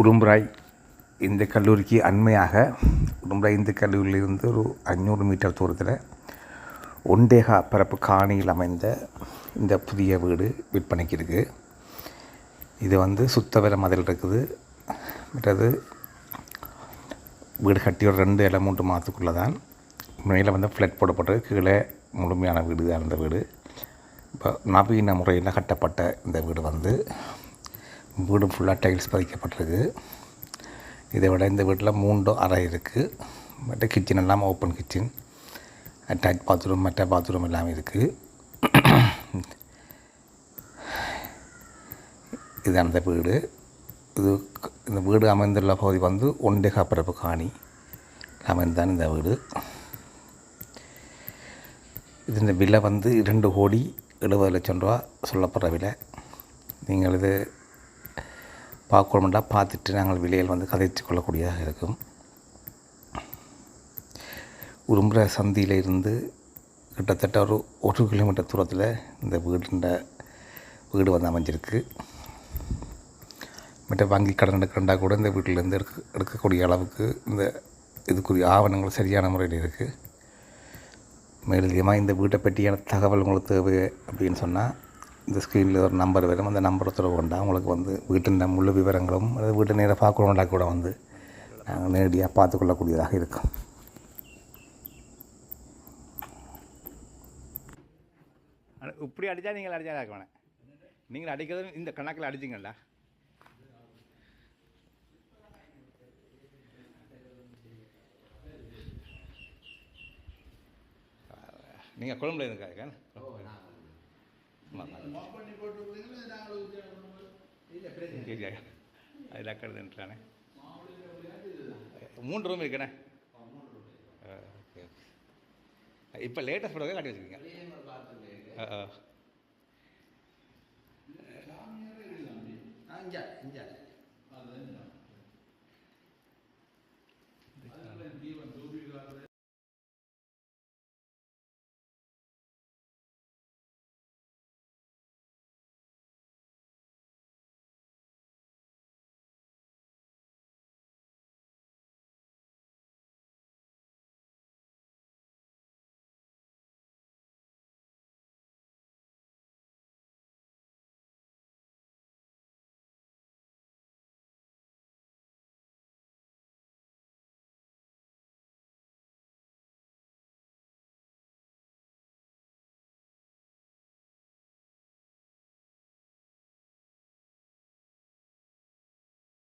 உடும்பராய் இந்த கல்லூரிக்கு அண்மையாக உடும்பராய் இந்து கல்லூரியிலிருந்து ஒரு அஞ்சூறு மீட்டர் தூரத்தில் ஒண்டேகா பரப்பு காணியில் அமைந்த இந்த புதிய வீடு விற்பனைக்கு இருக்குது இது வந்து சுத்தவர மதில் இருக்குது. மற்றது வீடு கட்டி ஒரு ரெண்டு இலை மூன்று மாதத்துக்குள்ளே தான் மேலே வந்து ஃப்ளட் போடப்பட்டது. கீழே முழுமையான வீடு தான் இந்த வீடு. இப்போ நவீன முறையில் கட்டப்பட்ட இந்த வீடு வந்து வீடும் ஃபுல்லாக டைல்ஸ் பதிக்கப்பட்டிருக்கு. இதை விட இந்த வீட்டில் மூன்று அறை இருக்குது மற்ற கிச்சன் எல்லாம் ஓப்பன் கிச்சன் அட்டாச் பாத்ரூம் மற்ற பாத்ரூம் எல்லாம் இருக்குது இது அந்த வீடு. இது இந்த வீடு அமைந்துள்ள பகுதி வந்து ஒண்டேகா பரப்பு காணி. அமைந்தான் இந்த வீடு. இது இந்த விலை வந்து இரண்டு கோடி எழுபது லட்சம் ரூபா சொல்லப்படுற விலை. நீங்கள் இது பார்க்கணுமெண்டா பார்த்துட்டு நாங்கள் விலையில் வந்து கதைத்து கொள்ளக்கூடியதாக இருக்கும். உரும்புற சந்தியில் இருந்து கிட்டத்தட்ட ஒரு ஒரு கிலோமீட்டர் தூரத்தில் இந்த வீடுன்ற வீடு வந்து அமைஞ்சிருக்கு. மற்ற வங்கி கடன் எடுக்கிறண்டா கூட இந்த வீட்டிலேருந்து எடுக்க எடுக்கக்கூடிய அளவுக்கு இந்த இதுக்குரிய ஆவணங்கள் சரியான முறையில் இருக்குது மேலதிகமாக இந்த வீட்டை பற்றியான தகவல் உங்களுக்கு தேவை அப்படின்னு சொன்னால் இந்த ஸ்க்ரீனில் ஒரு நம்பர் வரும். அந்த நம்பரை தொடர்பு கொண்டால் உங்களுக்கு வந்து வீட்டின் முழு விவரங்களும் அதாவது வீட்டை நேராக பார்க்கணும்னா கூட வந்து நாங்கள் நேரடியாக பார்த்துக்கொள்ளக்கூடியதாக இருக்கும். இப்படி அடித்தா நீங்கள் அடித்தா இருக்க வேணாம் நீங்கள் அடிக்கிறது இந்த கணக்கில் அடிச்சிங்களா நீங்கள் கொழும்புல இருக்காங்க அதில் அக்கடுதுன்றானே மூன்று ரூம் இருக்கண்ணே ஓகே இப்போ லேட்டஸ்ட் ஃபோட்டோ காட்டி வச்சுருக்கீங்க. ஆ ஆ.